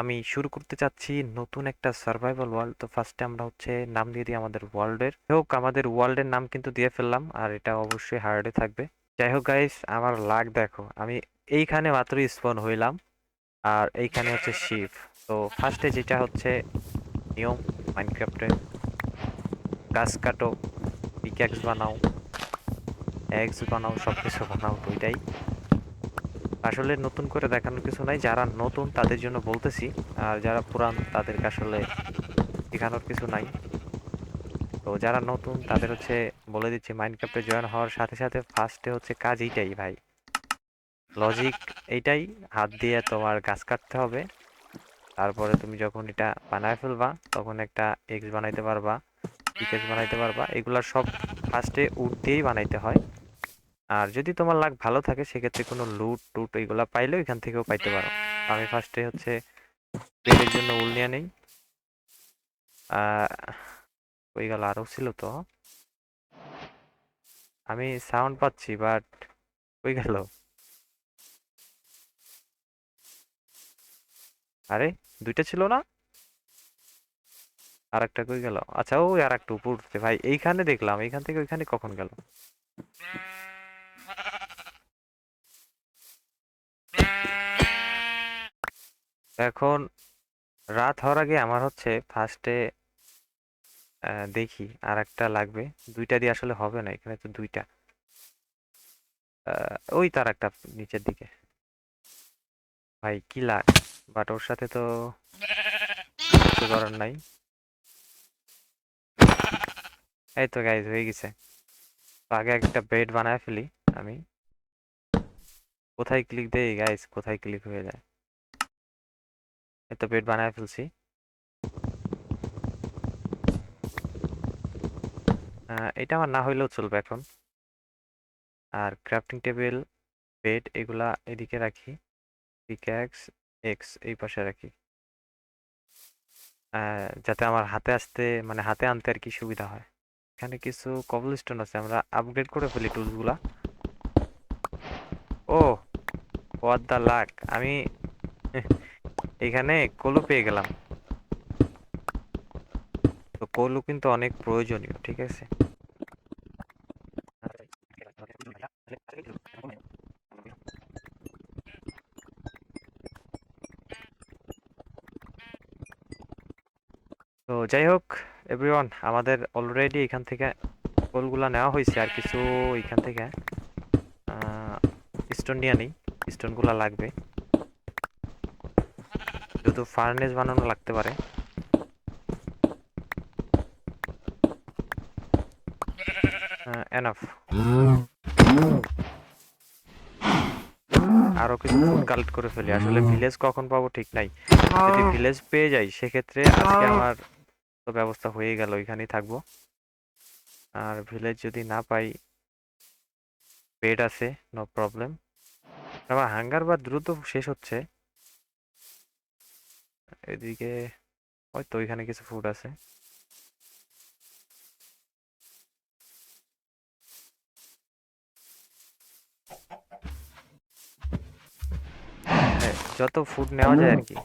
আমি শুরু করতে চাচ্ছি নতুন একটা সার্ভাইভাল ওয়ার্ল্ড তো ফার্স্টে আমরা হচ্ছে নাম দিয়ে দিই আমাদের ওয়ার্ল্ডের হোক, আমাদের ওয়ার্ল্ডের নাম কিন্তু দিয়ে ফেললাম, আর এটা অবশ্যই হার্ডে থাকবে। যাই হোক গাইস আমার লাগ দেখো। আমি এইখানে মাত্রই স্পন হইলাম, আর এইখানে হচ্ছে শিপ তো ফার্স্টে যেটা হচ্ছে নিয়ম মাইনক্রাফটে গাছ কাটো পিক্যাক্স বানাও এক্স বানাও সব কিছু বানাও ওইটাই আসলে নতুন করে দেখানোর কিছু নাই। যারা নতুন তাদের জন্য বলতেছি। আর যারা পুরান তাদেরকে আসলে শেখানোর কিছু নাই। তো যারা নতুন তাদের হচ্ছে বলে দিচ্ছি মাইনক্রাফটে জয়েন হওয়ার সাথে সাথে ফার্স্টে হচ্ছে কাজ এইটাই ভাই। লজিক এইটাই, হাত দিয়ে তোমার গাছ কাটতে হবে। তারপরে তুমি যখন এটা বানায় ফেলবা, তখন একটা এক্স বানাইতে পারবা বানাইতে পারবা। এগুলা সব ফার্স্টে উড দিয়েই বানাইতে হয়। আর যদি তোমার লাক ভালো থাকে, সেক্ষেত্রে কোনো লুট টুট এগুলা পাইলেও এখান থেকেও পাইতে পারো। আমি ফার্স্টে হচ্ছে পেটের জন্য উল নিয়ে নেই। ওই গেল আরও ছিল তো। আমি সাউন্ড পাচ্ছি বাট ওই গেল। আরে, দুইটা ছিল না? আর একটা কই গেল? আচ্ছা ওই আর একটা উপর ভাই, এইখানে দেখলাম, এইখান থেকে ওইখানে কখন গেল? এখন রাত হওয়ার আগে আমার হচ্ছে ফার্স্টে দেখি আর একটা লাগবে। দুইটা দিয়ে আসলে হবে না, এখানে তো দুইটা। ওই তার একটা নিচের দিকে। ভাই, কি লাগ? বাট ওর সাথে তো করার নাই। এই তো গাইজ হয়ে গেছে। আগে একটা বেড বানায় ফেলি আমি। কোথায় ক্লিক দেই গাইজ কোথায় ক্লিক হয়ে যায়? এই তো বেড বানায় ফেলছি। এটা আমার না হইলেও চলবে এখন। আর ক্রাফটিং টেবিল বেড এগুলা এদিকে রাখি। পিক্যাক্স এক্স এই পাশে রাখি। যাতে আমার হাতে আসতে মানে হাতে আনতে আর কি সুবিধা হয়। এখানে কিছু কবল স্টোন আছে, আমরা আপগ্রেড করে ফেলি টুলসগুলা ও হোয়াট দ্য লাক আমি এখানে কলু পেয়ে গেলাম। তো কলু কিন্তু অনেক প্রয়োজনীয়, ঠিক আছে? তো যাই হোক এভরিওয়ান আমাদের অলরেডি এখান থেকে কলগুলা নেওয়া হয়েছে, আর কিছু এখান থেকে স্টোন নিয়ে নেই। স্টোনগুলা লাগবে। শুধু ফার্নেস বানানো লাগতে পারে। এনাফ আরও কিছু ফুড কালেক্ট করে ফেলি। আসলে ভিলেজ কখন পাবো ঠিক নাই। যদি ভিলেজ পেয়ে যাই, সেক্ষেত্রে আজকে আমার তো ব্যবস্থা হয়ে গেল, ওইখানেই থাকব। আর ভিলেজ যদি না পাই বেড আছে নো প্রবলেম আবার হাঙ্গার বা দ্রুত শেষ হচ্ছে এদিকে হয়তো ওইখানে কিছু ফুড আছে। হ্যাঁ, যত ফুড নেওয়া যায় আর কি।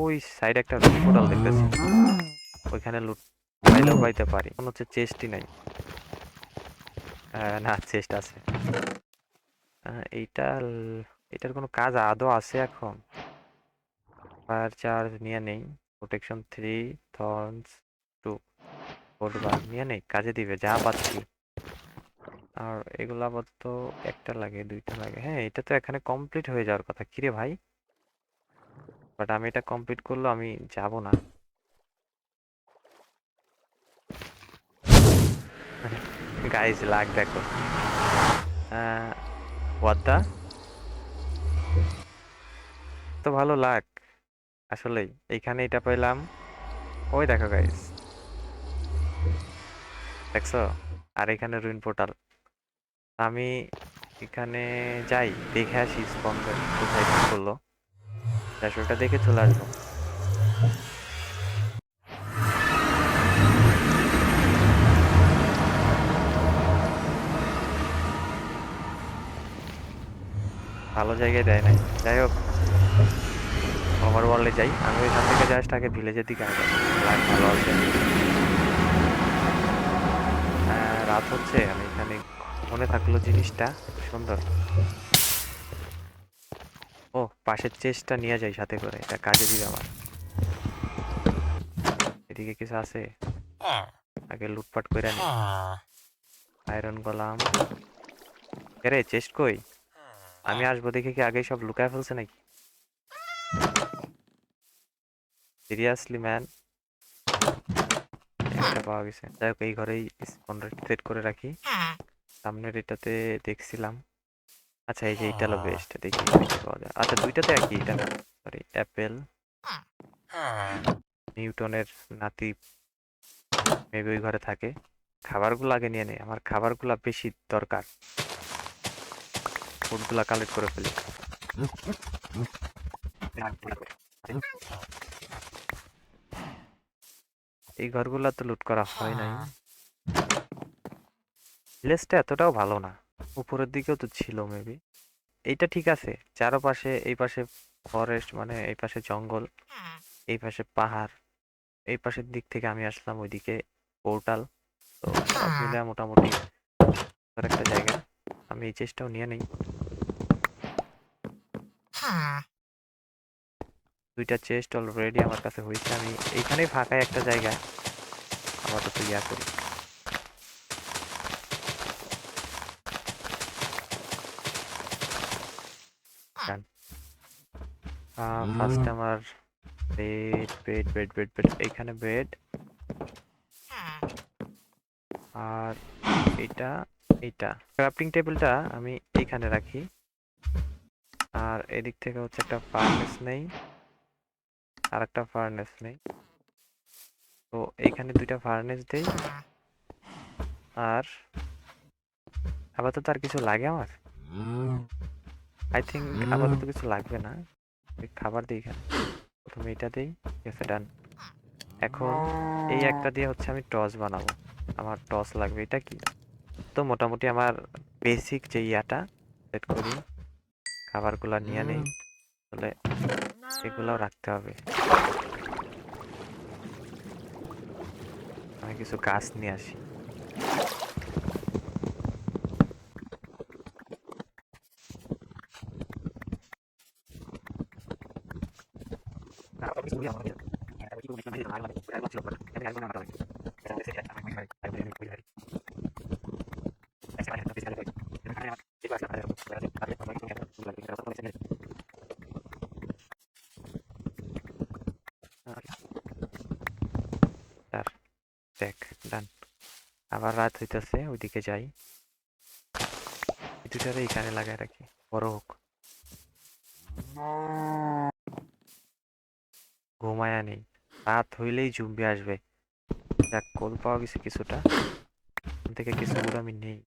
ওই সাইডে একটা পোর্টাল দেখতেছি। ওইখানে লুট পাইলেও পাইতে পারি। মনে হচ্ছে চেস্টই নাই। না চেস্ট আছে। এইটা এটার কোনো কাজ আদৌ আছে এখন? ফায়ার চার্জ নিয়ে নেই। প্রোটেকশন থ্রি, থর্নস টু বার নিয়ে নেই। কাজে দিবে, যা পাচ্ছি। আর এগুলো আপাতত একটা লাগে, দুইটা লাগে। হ্যাঁ এটা তো এখানে কমপ্লিট হয়ে যাওয়ার কথা। কিরে ভাই? বাট আমি এটা কমপ্লিট করলে আমি যাব না। গাইজ লাগ দেখো। ওয়াদ্দা তো ভালো লাগ, আসলেই। এইখানে এটা পেলাম ওই দেখো গাইজ দেখছ? আর এখানে রুইন পোর্টাল আমি এখানে যাই, দেখে আসি স্পন কোথায় কি করল। দেখে চলে আসব। ভালো জায়গায় দেয় নাই। যাই হোক ওভার ওয়ার্ল্ডে যাই। আমি ওইখান থেকে জাস্ট আগে ভিলেজের দিকে আগে। লাইট ভালো আছে। আহ, রাত হচ্ছে। আমি এখানে মনে থাকল জিনিসটা সুন্দর। ও পাশের চেস্টটা নিয়ে যাই সাথে করে। এটা কাজে দিবে আমার। এদিকে কিছু আছে? আগে লুটপাট করে নি। আয়রন গলাম এরে চেস্ট কই? আমি আসব দেখে কি আগেই সব লুকায় ফেলছে নাকি? সিরিয়াসলি ম্যান একটা পাওয়া গেছে। যাই হোক এই ঘরেই সেট করে রাখি। সামনের এটাতে দেখছিলাম। আচ্ছা এই যে এটা হলো বেস্ট দেখি পাওয়া যায়। আচ্ছা দুইটাতে একই এটা। সরি অ্যাপেল নিউটনের নাতি মেবি ওই ঘরে থাকে। খাবারগুলো আগে নিয়ে নেই। আমার খাবারগুলো বেশি দরকার। ফুডগুলা কালেক্ট করে ফেলি। এই ঘরগুলা তো লুট করা হয় নাই। ভিলেজটা এতটাও ভালো না। উপরের দিকেও তো ছিল মেবি এইটা ঠিক আছে। চারপাশে, এই পাশে ফরেস্ট মানে এই পাশে জঙ্গল, এই পাশে পাহাড়, এই পাশের দিক থেকে আমি আসলাম ওইদিকে পোর্টাল। তো মোটামুটি একটা জায়গা। আমি এই চেষ্টাও নিয়ে নেই। দুইটা চেস্ট অলরেডি আমার কাছে হয়েছে। আমি এইখানেই ফাঁকায় একটা জায়গা আপাতত ইয়া করি। ফার্স্ট আমার bed bed bed bed bed এইখানে বেড আর এইটা এইটা ক্রাফটিং টেবিলটা আমি এইখানে রাখি। আর এদিক থেকে হচ্ছে একটা ফার্নেস নেই। আর একটা ফার্নেস নেই। তো এইখানে দুইটা ফার্নেস দেই। আর আপাতত আর কিছু লাগে আমার? আই থিঙ্ক আপাতত কিছু লাগবে না। খাবার দিই এখানে। প্রথমে এটা দিই গেছে ডান এখন এই একটা দিয়ে হচ্ছে আমি টস বানাবো। আমার টস লাগবে। এটা কি? তো মোটামুটি আমার বেসিক যে ইয়াটা সেট করি। খাবারগুলা নিয়ে নেই। তাহলে এগুলাও রাখতে হবে। আমি কিছু গাছ নিয়ে আসি। আবার রাত হইতেছে ওইদিকে যাই। দুটারে এখানে লাগায় রাখি বড় হোক। ঘুমায়া নেই রাত হইলেই জুম্বি আসবে। যাক কোল পাওয়া গেছে কিছুটা। থেকে কিছুগুলো আমি নেই।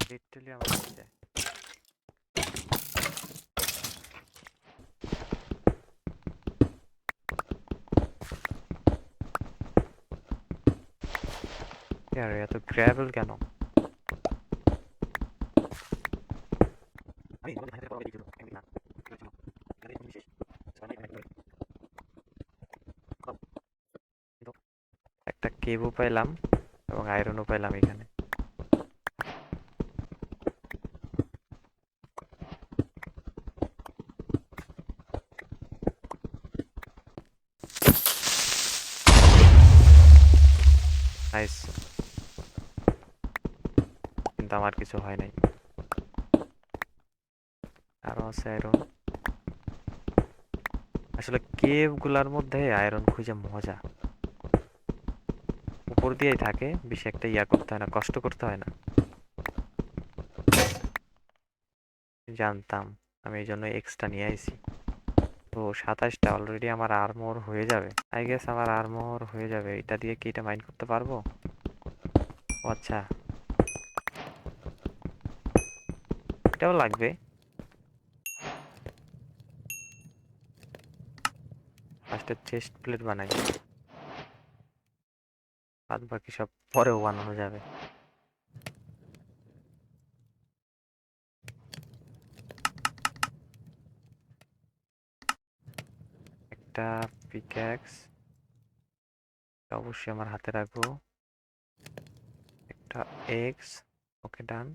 লিটারালি আমার যায়। আরে এত গ্র্যাভেল কেন? একটা কেবও পাইলাম এবং আয়রনও পাইলাম এখানে নাইস কিন্তু আমার কিছু হয় নাই। আরও আছে আয়রন আসলে কেভগুলার মধ্যে আয়রন খুঁজে মজা। উপর দিয়েই থাকে, বেশি একটা ইয়া করতে হয় না, কষ্ট করতে হয় না। জানতাম, আমি এই জন্য এক্সট্রা নিয়ে আইছি। তো সাতাশটা অলরেডি আমার আর্মোর হয়ে যাবে। আই গেস আমার আর্মোর হয়ে যাবে। এটা দিয়ে কি এটা মাইন্ড করতে পারব? আচ্ছা। একটাও লাগবে। ফার্স্টে চেস্ট প্লেট বানাই। বাদ বাকি সব পরেও বানানো যাবে। একটা পিক্যাক্স অবশ্যই আমার হাতে রাখব। একটা এক্স ওকে ডান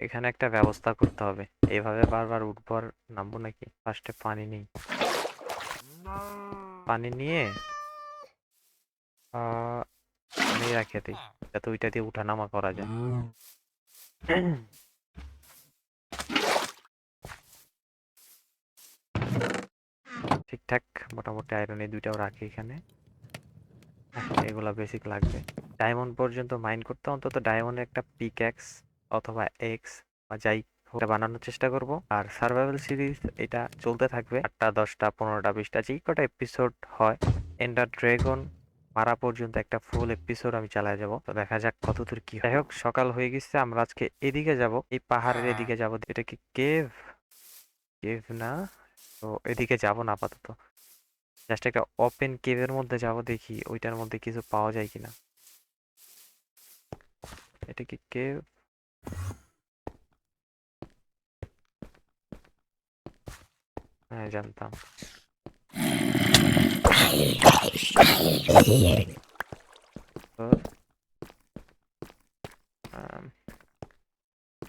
এখানে একটা ব্যবস্থা করতে হবে। এইভাবে বারবার উঠবো আর নামবো নাকি? ফার্স্টে পানি নেই। পানি নিয়ে আহ রাখে দিই। যাতে ওইটা দিয়ে উঠানামা করা যায়। ঠিকঠাক মোটামুটি আয়রন এই দুইটাও রাখি এখানে। হ্যাঁ, এগুলা বেসিক লাগবে। ডায়মন্ড পর্যন্ত মাইন করতে অন্তত ডায়মন্ডের একটা পিক্যাক্স অথবা এক্স বা যাই হোক বানানোর চেষ্টা করব। আর সার্ভাইভাল সিরিজ এটা চলতে থাকবে আটটা দশটা পনেরোটা বিশটা যেই কটা এপিসোড হয় এন্ডার ড্রাগন মারা পর্যন্ত একটা ফুল এপিসোড আমি চালায় যাব। তো দেখা যাক কতদূর কি যাই হোক সকাল হয়ে গেছে আমরা আজকে এদিকে যাব। এই পাহাড়ের এদিকে যাব। এটা কি কেভ কেভ না। তো এদিকে যাব না আপাতত। জাস্ট একটা ওপেন কেভের মধ্যে যাব দেখি ওইটার মধ্যে কিছু পাওয়া যায় কিনা। এটা কি কেভ হ্যাঁ জানতাম।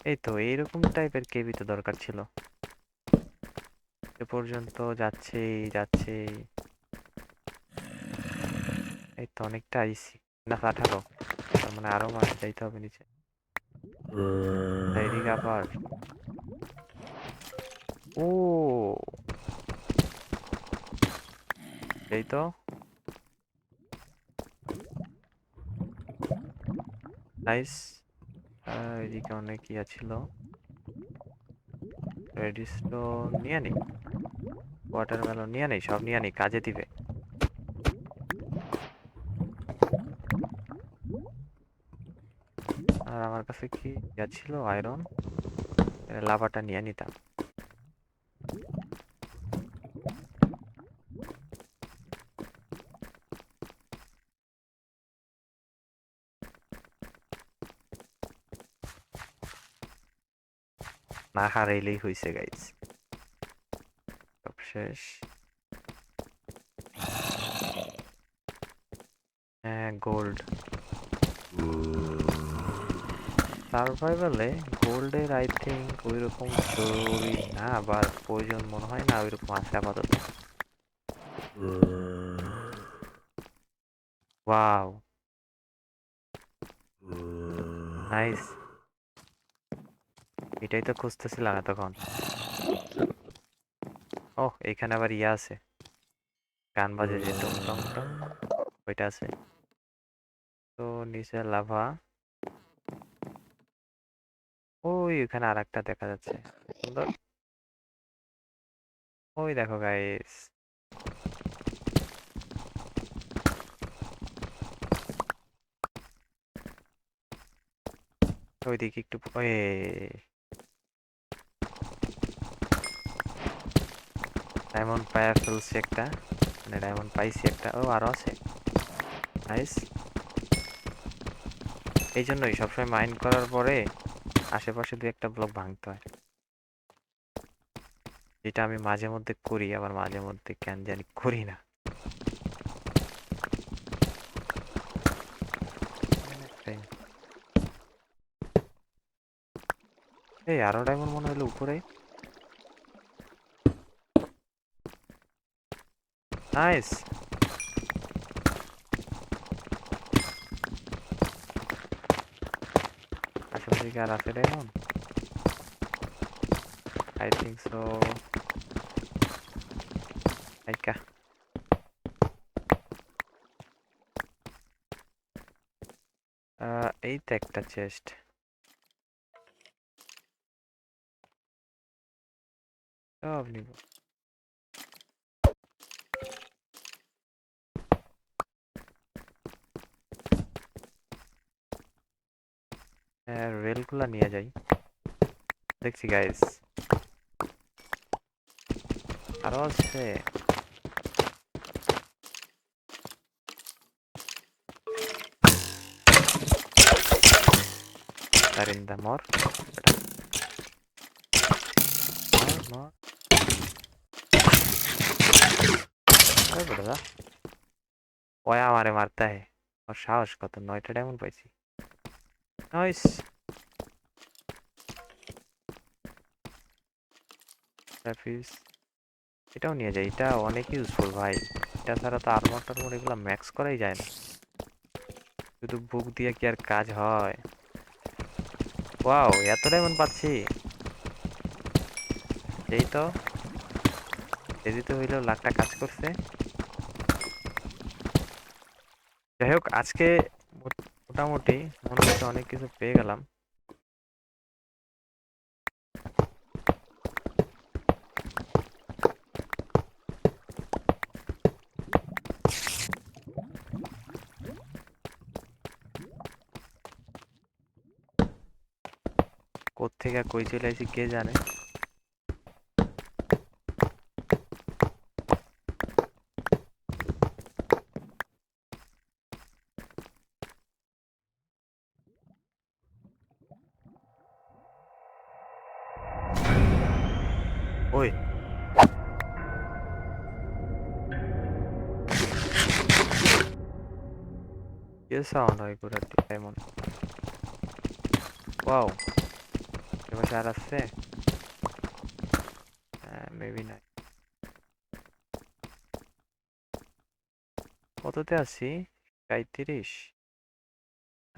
এই তো, এইরকম টাইপের কেভই তো দরকার ছিল। এ পর্যন্ত যাচ্ছেই যাচ্ছেই এই তো, অনেকটা আইসি না আঠারো তার মানে আরও মাছ যাইতে হবে নিচে। এদিকে আবার ও এই তো নাইস এদিকে অনেক ইয়া ছিল। রেডিস্টোন নিয়ে নেই ওয়াটারমেলন নিয়ে নেই সব নিয়ে নেই কাজে দিবে আর আমার কাছে কি ছিল? আয়রন লাভাটা নিয়ে নিতাম। না হারাইলেই হয়েছে সব শেষ। হ্যাঁ গোল্ড সার্ভাইভালে গোল্ডের আই থিঙ্ক ওইরকম জরুরি না বা প্রয়োজন মনে হয় না ওইরকম আছে আপাতত। ওয়াও নাইস এটাই তো খুঁজতেছিলাম এতক্ষণ। ও এখানে আবার ইয়ে আছে। গান বাজে যে টং টং টং, ওইটা আছে। তো নিচে লাভা। ওই ওখানে আর একটা দেখা যাচ্ছে সুন্দর। ওই দেখো গাইস ওইদিকে একটু এ ডায়মন্ড পায়া ফেলছি একটা মানে ডায়মন্ড পাইছি একটা ও আরও আছে। নাইস এই জন্যই সবসময় মাইন্ড করার পরে আশেপাশে দু একটা ব্লক ভাঙতে হয়। যেটা আমি মাঝে মধ্যে করি আবার মাঝে মধ্যে কেন জানি করি না। এই আরও ডায়মন্ড মনে হলো উপরে। Nice আশেপাশে কি আর আছে ডায়মন্ড আই থিঙ্ক সো আইকা এই তো একটা চেস্ট সব নিব রেলগুলা নিয়ে যাই দেখছি গাইস আরও আছে Sarinda more. More, more. ওই বেটা যা ওই আমারে মারতে হে ওর সাহস কত নয়টা ডায়মন্ড পাইছি গ্রাফিক্স এটাও নিয়ে যাই, এটা অনেক ইউজফুল ভাই। এটা ছাড়া তো আর্মার টার্মার এগুলো ম্যাক্স করাই যায় না। শুধু বুক দিয়ে কি আর কাজ হয়? ওয়াও এত ডায়মন্ড পাচ্ছি। এই তো। এদিতে হইলেও লাখটা কাজ করছে। যাই হোক, আজকে মোটামুটি মনে হচ্ছে অনেক কিছু পেয়ে গেলাম। কোত্থেকে কই চলে আসি কে জানে? সাউন্ড হয় ঘোড়াটি এমন ওয়াও এবার আর আসছে মেবি নাই কততে আছি? পঁয়ত্রিশ।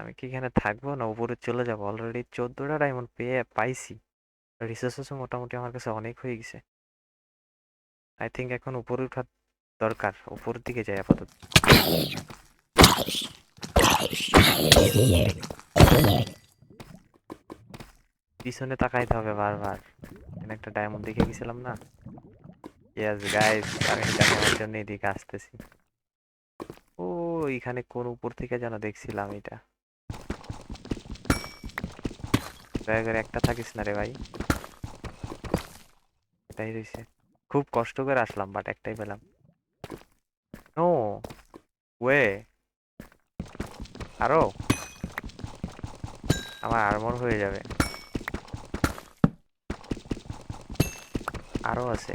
আমি কি এখানে থাকব না উপরে চলে যাব? অলরেডি চোদ্দোটা ডায়মন্ড পেয়ে পাইছি। রিসোর্সেসও মোটামুটি আমার কাছে অনেক হয়ে গেছে। আই থিঙ্ক এখন উপরে ওঠার দরকার। উপরের দিকে যাই আপাতত। পিছনে তাকাইতে হবে বারবার। একটা ডায়মন্ড দেখে গেছিলাম না? ইয়েস গাইস আমি এটা জন্য এদিকে আসতেছি। ও, এখানে কোন উপর থেকে যেন দেখছিলাম এটা? দয়া করে একটা থাকিস না রে ভাই। এটাই রয়েছে। খুব কষ্ট করে আসলাম বাট একটাই পেলাম। নো ওয়ে আরও? আমার আর্মর হয়ে যাবে। আরও আছে।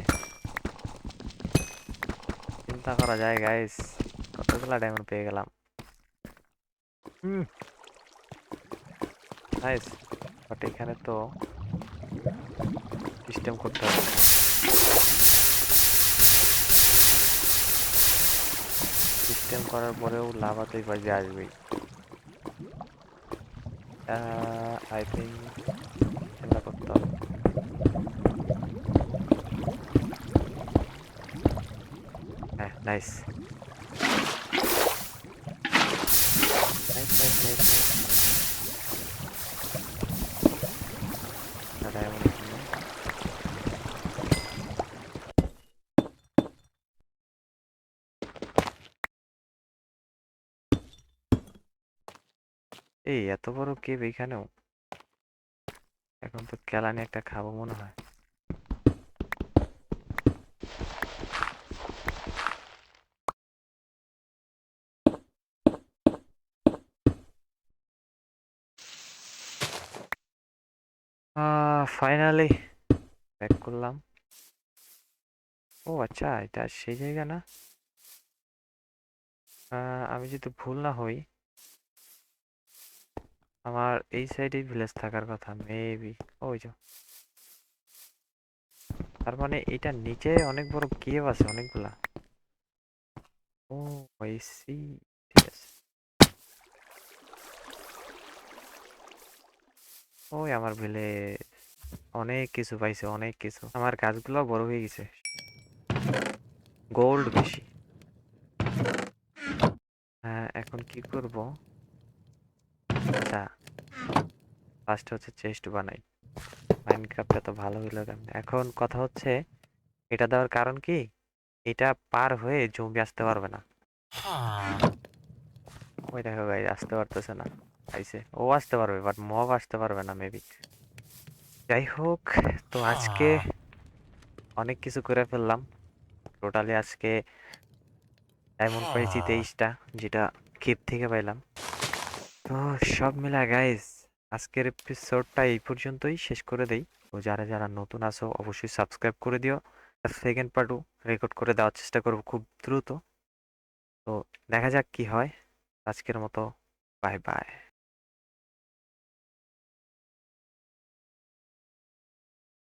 চিন্তা করা যায় গাইস কতগুলা ডায়মন্ড পেয়ে গেলাম। নাইস বাট এখানে তো সিস্টেম করতে হবে। সিস্টেম করার পরেও লাভাতে বাজে আসবেই। Uh, I think send up top. Ah, nice. এই এত বড় কেভ এখানেও? এখন তো কেলানি একটা খাব মনে হয়। ফাইনালি ব্যাক করলাম। ও আচ্ছা এটা সেই জায়গা না? আমি যদি ভুল না হই আমার এই সাইডে ভিলেজ থাকার কথা মেবি ওই যে। তার মানে এটা নিচে অনেক বড় কেভ আছে, অনেকগুলা। ও আই সি ঠিক আছে। ওই আমার ভিলে অনেক কিছু পাইছে, অনেক কিছু। আমার গাছগুলো বড় হয়ে গেছে। গোল্ড বেশি। হ্যাঁ এখন কি করব? আচ্ছা ফার্স্ট হচ্ছে চেস্ট বানাই। মাইনক্রাফটটা তো ভালো হইল এখন কথা হচ্ছে, এটা দেওয়ার কারণ কি? এটা পার হয়ে জম্বি আসতে পারবে না। ওই দেখো গাই আসতে পারতেছে না। আইসে ও আসতে পারবে বাট মব আসতে পারবে না মেবি যাই হোক, তো আজকে অনেক কিছু করে ফেললাম। টোটালি আজকে ডায়মন্ড পেয়েছি তেইশটা, যেটা ক্ষেত থেকে পাইলাম। তো সব মিলা গাইজ আজকের এপিসোডটা এই পর্যন্তই, শেষ করে দেই। ও যারা যারা নতুন আসো অবশ্যই সাবস্ক্রাইব করে দিও। সেকেন্ড পার্টও রেকর্ড করে দেওয়ার চেষ্টা করব খুব দ্রুত। তো দেখা যাক কি হয়। আজকের মতো বাই বাই